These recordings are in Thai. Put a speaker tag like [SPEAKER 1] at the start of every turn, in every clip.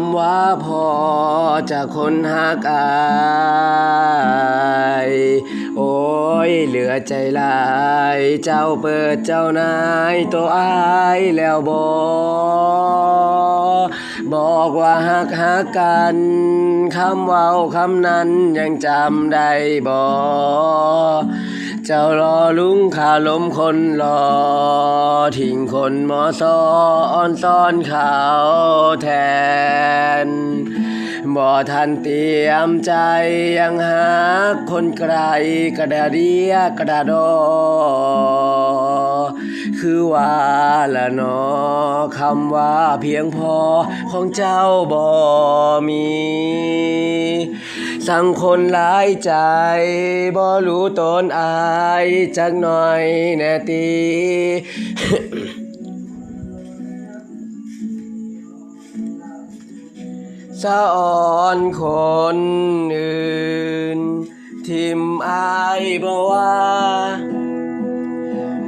[SPEAKER 1] ำว่าพอจะคนหักอายโอ้ยเหลือใจลาย เจ้าเปิดเจ้านายตัวอายแล้วบอบอกว่าหักหักกันคำเว้าคำนั้นยังจำได้บอ เจ้ารอลุงขาลมคนรอ ทิ้งคนหมอซออ่อนซ่อนข่าวแทน บ่ทันเตรียมใจยังหาคนไกลกระดาเดียกระดาดอ คือว่าละนอคำว่าเพียงพอของเจ้าบ่มี สังคนหลายใจบ่รู้ตนอายจักหน่อยแน่ตีสะอ่อนคนอื่น ทิมอายบ่ว่า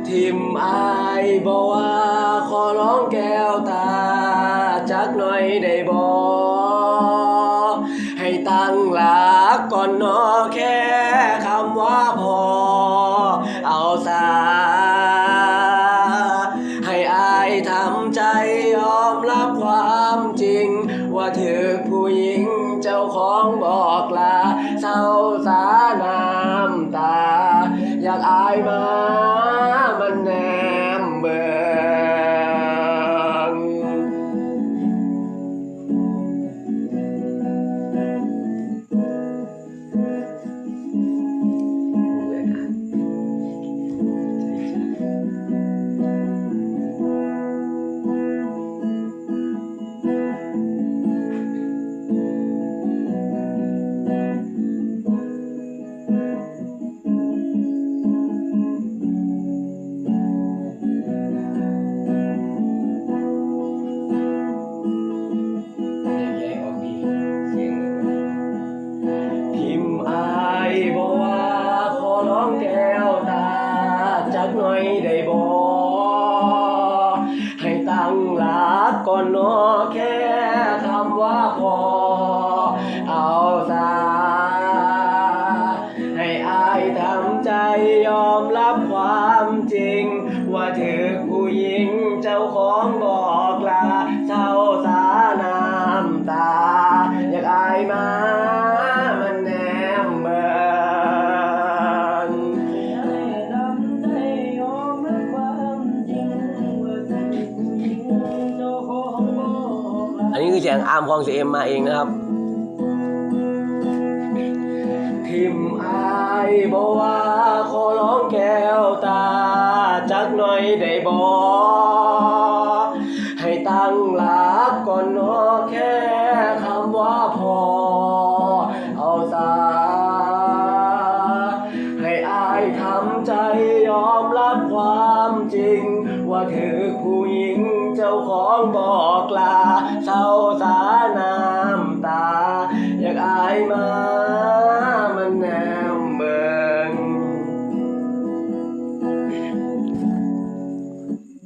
[SPEAKER 1] ทิมอายบ่ว่า ขอร้องแก้วตา จักหน่อยได้บ่ ตั้งหลักก่อนนอแค่คำว่าพอ เอาซาให้อายทำใจยอมรับความจริง ว่าถึกผู้หญิงเจ้าของบอกลาเศร้าสาน้ำตา อยากอายมา กหน่อยได้บ่ให้ตั้งหลักก่อนเนอแค่คำว่าพอ เอาซาให้อายทำใจยอมรับความจริง ว่าถึกผู้หญิงเจ้าของบอกลาเศร้าสาน้ำตา อยากอายมา นนี้คือเสียงอาร์มคองเสียเอ็มมาเองนะครับทิมอายบอกว่าขอร้องแก้วตา จักหน่อยได้บอให้ตั้งหลักก่อนนอแค่คำว่าพอ เอาซาให้อายทำใจยอมรับความจริง ว่าถือผู้หญิงเจ้าของบอกลา now